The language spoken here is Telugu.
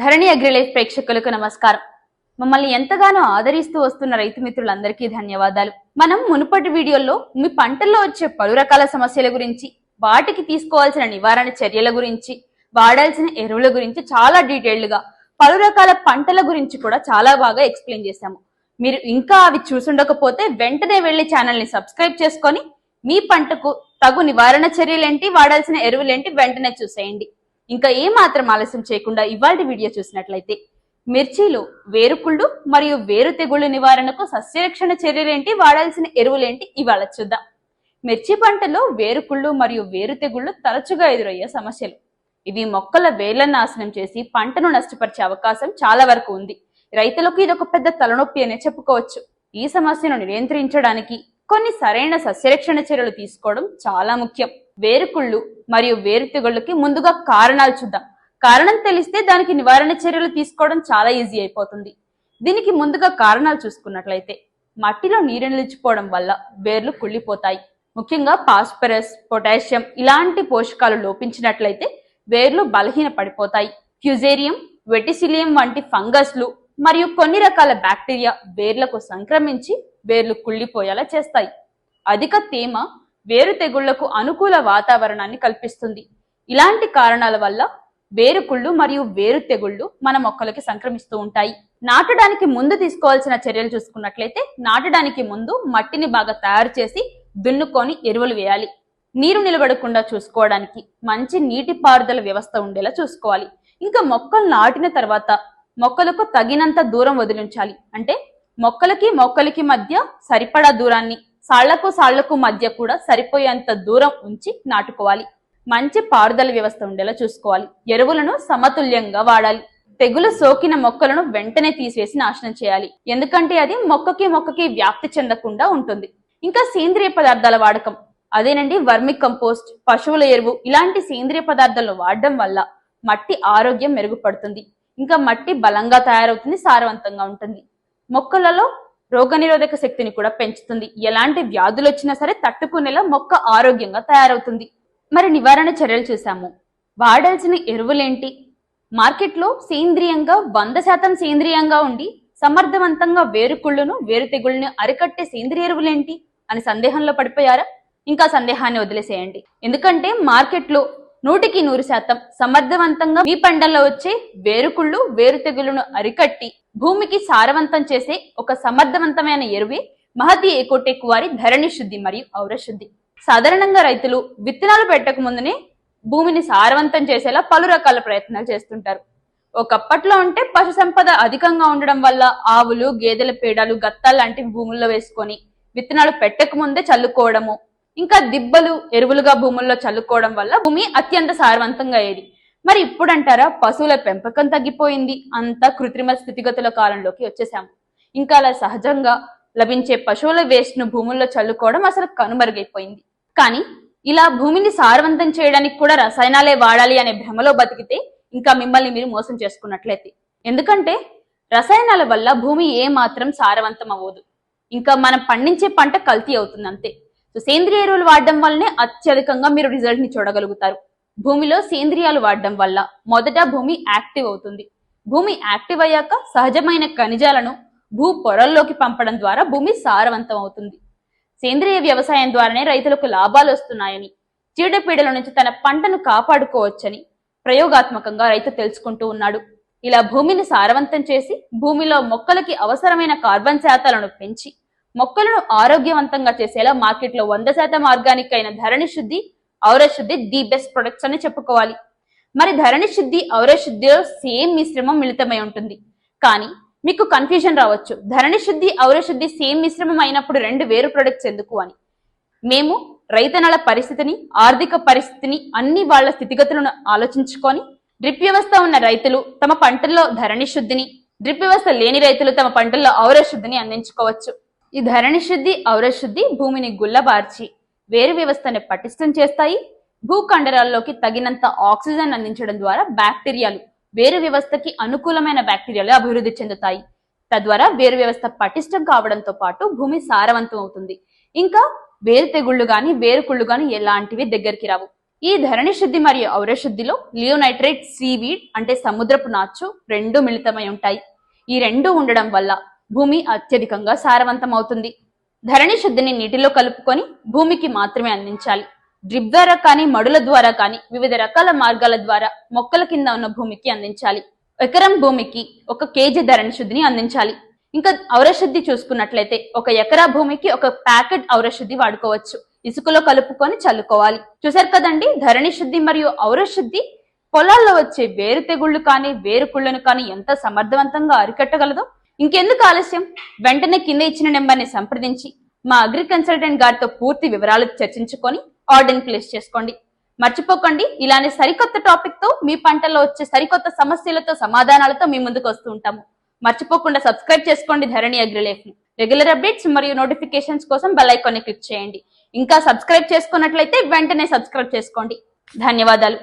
ధరణి అగ్రిలైఫ్ ప్రేక్షకులకు నమస్కారం. మమ్మల్ని ఎంతగానో ఆదరిస్తూ వస్తున్న రైతు మిత్రులందరికీ ధన్యవాదాలు. మనం మునుపటి వీడియోల్లో మీ పంటల్లో వచ్చే పలు రకాల సమస్యల గురించి వాటికి తీసుకోవాల్సిన నివారణ చర్యల గురించి వాడాల్సిన ఎరువుల గురించి చాలా డీటెయిల్డ్గా పలు రకాల పంటల గురించి కూడా చాలా బాగా ఎక్స్ప్లెయిన్ చేశాము. మీరు ఇంకా అవి చూసుండకపోతే వెంటనే వెళ్ళి ఛానల్ని సబ్స్క్రైబ్ చేసుకొని మీ పంటకు తగు నివారణ చర్యలేంటి వాడాల్సిన ఎరువులేంటి వెంటనే చూసేయండి. ఇంకా ఏ మాత్రం ఆలస్యం చేయకుండా ఇవాళ వీడియో చూసినట్లయితే మిర్చిలో వేరుకుళ్ళు మరియు వేరు తెగుళ్ళు నివారణకు సస్యరక్షణ చర్యలేంటి వాడాల్సిన ఎరువులేంటి? ఇవాళ చూద్దాం. మిర్చి పంటలో వేరుకుళ్ళు మరియు వేరు తెగుళ్ళు తరచుగా ఎదురయ్యే సమస్యలు. ఇవి మొక్కల వేర్లను నాశనం చేసి పంటను నష్టపరిచే అవకాశం చాలా వరకు ఉంది. రైతులకు ఇది ఒక పెద్ద తలనొప్పి అనే చెప్పుకోవచ్చు. ఈ సమస్యను నియంత్రించడానికి కొన్ని సరైన సస్యరక్షణ చర్యలు తీసుకోవడం చాలా ముఖ్యం. వేరుకుళ్ళు మరియు వేరు తెగుళ్ళకి ముందుగా కారణాలు చూద్దాం. కారణం తెలిస్తే దానికి నివారణ చర్యలు తీసుకోవడం చాలా ఈజీ అయిపోతుంది. దీనికి ముందుగా కారణాలు చూసుకున్నట్లయితే మట్టిలో నీరు నిలిచిపోవడం వల్ల వేర్లు కుళ్ళిపోతాయి. ముఖ్యంగా పాస్పరస్ పొటాషియం ఇలాంటి పోషకాలు లోపించినట్లయితే వేర్లు బలహీన పడిపోతాయి ఫ్యూజేరియం వెటిసిలియం వంటి ఫంగస్లు మరియు కొన్ని రకాల బ్యాక్టీరియా వేర్లకు సంక్రమించి వేర్లు కుళ్ళిపోయేలా చేస్తాయి. అధిక తేమ వేరు తెగుళ్ళకు అనుకూల వాతావరణాన్ని కల్పిస్తుంది. ఇలాంటి కారణాల వల్ల వేరుకుళ్ళు మరియు వేరు తెగుళ్ళు మన మొక్కలకి సంక్రమిస్తూ ఉంటాయి. నాటడానికి ముందు తీసుకోవాల్సిన చర్యలు చూసుకున్నట్లయితే నాటడానికి ముందు మట్టిని బాగా తయారు చేసి దున్నుకొని ఎరువులు వేయాలి. నీరు నిలబడకుండా చూసుకోవడానికి మంచి నీటి పారుదల వ్యవస్థ ఉండేలా చూసుకోవాలి. ఇంకా మొక్కలు నాటిన తర్వాత మొక్కలకు తగినంత దూరం వదిలించాలి. అంటే మొక్కలకి మొక్కలకి మధ్య సరిపడా దూరాన్ని సాళ్ళకు సాళ్ళకు మధ్య కూడా సరిపోయేంత దూరం ఉంచి నాటుకోవాలి. మంచి పారుదల వ్యవస్థ ఉండేలా చూసుకోవాలి. ఎరువులను సమతుల్యంగా వాడాలి. తెగులు సోకిన మొక్కలను వెంటనే తీసివేసి నాశనం చేయాలి. ఎందుకంటే అది మొక్కకి మొక్కకి వ్యాప్తి చెందకుండా ఉంటుంది. ఇంకా సేంద్రియ పదార్థాల వాడకం. అదేనండి వర్మి కంపోస్ట్ పశువుల ఎరువు ఇలాంటి సేంద్రియ పదార్థాలను వాడడం వల్ల మట్టి ఆరోగ్యం మెరుగుపడుతుంది. ఇంకా మట్టి బలంగా తయారవుతుంది సారవంతంగా ఉంటుంది. మొక్కలలో రోగనిరోధక శక్తిని కూడా పెంచుతుంది. ఎలాంటి వ్యాధులు వచ్చినా సరే తట్టుకునేలా మొక్క ఆరోగ్యంగా తయారవుతుంది. మరి నివారణ చర్యలు చూసాము వాడాల్సిన ఎరువులేంటి? మార్కెట్లో సేంద్రియంగా వంద శాతం సేంద్రియంగా ఉండి సమర్థవంతంగా వేరుకుళ్ళును వేరు తెగుళ్ళను అరికట్టే సేంద్రియ ఎరువులేంటి? అని సందేహంలో పడిపోయారా? ఇంకా సందేహాన్ని వదిలేసేయండి. ఎందుకంటే మార్కెట్లో నూటికి నూరు శాతం సమర్థవంతంగా మీ పంటల్లో వచ్చే వేరుకుళ్ళు వేరు తెగులను అరికట్టి భూమికి సారవంతం చేసే ఒక సమర్థవంతమైన ఎరువే మహతి ఏకోటెక్ వారి ధరణి శుద్ధి మరియు ఔరశుద్ధి. సాధారణంగా రైతులు విత్తనాలు పెట్టక ముందునే భూమిని సారవంతం చేసేలా పలు రకాల ప్రయత్నాలు చేస్తుంటారు. ఒకప్పట్లో ఉంటే పశు సంపద అధికంగా ఉండడం వల్ల ఆవులు గేదెల పేడలు గత్తాలు లాంటివి భూముల్లో వేసుకొని విత్తనాలు పెట్టక ముందే చల్లుకోవడము ఇంకా దిబ్బలు ఎరువులుగా భూముల్లో చల్లుకోవడం వల్ల భూమి అత్యంత సారవంతంగా అయ్యేది మరి ఇప్పుడు అంటారా పశువుల పెంపకం తగ్గిపోయింది. అంతా కృత్రిమ స్థితిగతుల కాలంలోకి వచ్చేసాము ఇంకా అలా సహజంగా లభించే పశువుల వేస్ట్ను భూముల్లో చల్లుకోవడం అసలు కనుమరుగైపోయింది. కానీ ఇలా భూమిని సారవంతం చేయడానికి కూడా రసాయనాలే వాడాలి అనే భ్రమలో బతికితే ఇంకా మిమ్మల్ని మీరు మోసం చేసుకున్నట్లయితే. ఎందుకంటే రసాయనాల వల్ల భూమి ఏ మాత్రం సారవంతం అవ్వదు ఇంకా మనం పండించే పంట కల్తీ అవుతుంది అంతే సో సేంద్రియ ఎరువులు వాడడం వల్లనే అత్యధికంగా మీరు రిజల్ట్ని చూడగలుగుతారు. భూమిలో సేంద్రియాలు వాడడం వల్ల మొదట భూమి యాక్టివ్ అవుతుంది. భూమి యాక్టివ్ అయ్యాక సహజమైన ఖనిజాలను భూ పొరల్లోకి పంపడం ద్వారా భూమి సారవంతం అవుతుంది. సేంద్రియ వ్యవసాయం ద్వారానే రైతులకు లాభాలు వస్తున్నాయని చీడపీడల నుంచి తన పంటను కాపాడుకోవచ్చని ప్రయోగాత్మకంగా రైతు తెలుసుకుంటూ ఉన్నాడు. ఇలా భూమిని సారవంతం చేసి భూమిలో మొక్కలకి అవసరమైన కార్బన్ శాతాలను పెంచి మొక్కలను ఆరోగ్యవంతంగా చేసేలా మార్కెట్లో వంద శాతం ఆర్గానిక్ అయిన ధరణి శుద్ధి ఔర శుద్ధి ది బెస్ట్ ప్రొడక్ట్స్ అని చెప్పుకోవాలి. మరి ధరణి శుద్ధి ఔర శుద్ధిలో సేమ్ మిశ్రమం మిళితమై ఉంటుంది. కానీ మీకు కన్ఫ్యూజన్ రావచ్చు. ధరణి శుద్ధి ఔర శుద్ధి సేమ్ మిశ్రమం అయినప్పుడు రెండు వేరు ప్రొడక్ట్స్ ఎందుకు అని. మేము రైతన్నల పరిస్థితిని ఆర్థిక పరిస్థితిని అన్ని వాళ్ళ స్థితిగతులను ఆలోచించుకొని డ్రిప్ వ్యవస్థ ఉన్న రైతులు తమ పంటల్లో ధరణి శుద్ధిని డ్రిప్ వ్యవస్థ లేని రైతులు తమ పంటల్లో ఔర శుద్ధిని అందించుకోవచ్చు. ఈ ధరణి శుద్ధి ఔరశుద్ధి భూమిని గుల్లబార్చి వేరు వ్యవస్థని పటిష్టం చేస్తాయి. భూకండరాల్లోకి తగినంత ఆక్సిజన్ అందించడం ద్వారా బ్యాక్టీరియాలు వేరు వ్యవస్థకి అనుకూలమైన బ్యాక్టీరియాలు అభివృద్ధి చెందుతాయి. తద్వారా వేరు వ్యవస్థ పటిష్టం కావడంతో పాటు భూమి సారవంతం అవుతుంది. ఇంకా వేరు తెగుళ్ళు గాని వేరు కుళ్ళు గాని ఎలాంటివి దగ్గరికి రావు. ఈ ధరణి శుద్ధి మరియు ఔరశుద్ధిలో లియోనైట్రేట్ సీవీడ్ అంటే సముద్రపు నాచు రెండు మిళితమై ఉంటాయి. ఈ రెండు ఉండడం వల్ల భూమి అత్యధికంగా సారవంతమవుతుంది. ధరణి శుద్ధిని నీటిలో కలుపుకొని భూమికి మాత్రమే అందించాలి. డ్రిప్ ద్వారా కానీ మడుల ద్వారా కానీ వివిధ రకాల మార్గాల ద్వారా మొక్కల కింద ఉన్న భూమికి అందించాలి. ఎకరం భూమికి ఒక కేజీ ధరణి శుద్ధిని అందించాలి. ఇంకా ఔరశుద్ధి చూసుకున్నట్లయితే ఒక ఎకరా భూమికి ఒక ప్యాకెట్ ఔరశుద్ధి వాడుకోవచ్చు. ఇసుకలో కలుపుకొని చల్లుకోవాలి. చూసారు కదండి? ధరణి శుద్ధి మరియు ఔరశుద్ధి పొలాల్లో వచ్చే వేరు తెగుళ్ళు కానీ వేరు కుళ్ళను కానీ ఎంత సమర్థవంతంగా అరికట్టగలదో ఇంకెందుకు ఆలస్యం? వెంటనే కింద ఇచ్చిన నెంబర్ని సంప్రదించి మా అగ్రి కన్సల్టెంట్ గారితో పూర్తి వివరాలు చర్చించుకొని ఆర్డర్ని ప్లేస్ చేసుకోండి. మర్చిపోకండి ఇలానే సరికొత్త టాపిక్తో మీ పంటల్లో వచ్చే సరికొత్త సమస్యలతో సమాధానాలతో మీ ముందుకు వస్తూ ఉంటాము. మర్చిపోకుండా సబ్స్క్రైబ్ చేసుకోండి ధరణి అగ్రిలేఫ్ని. రెగ్యులర్ అప్డేట్స్ మరియు నోటిఫికేషన్స్ కోసం బెల్ క్లిక్ చేయండి. ఇంకా సబ్స్క్రైబ్ చేసుకున్నట్లయితే వెంటనే సబ్స్క్రైబ్ చేసుకోండి. ధన్యవాదాలు.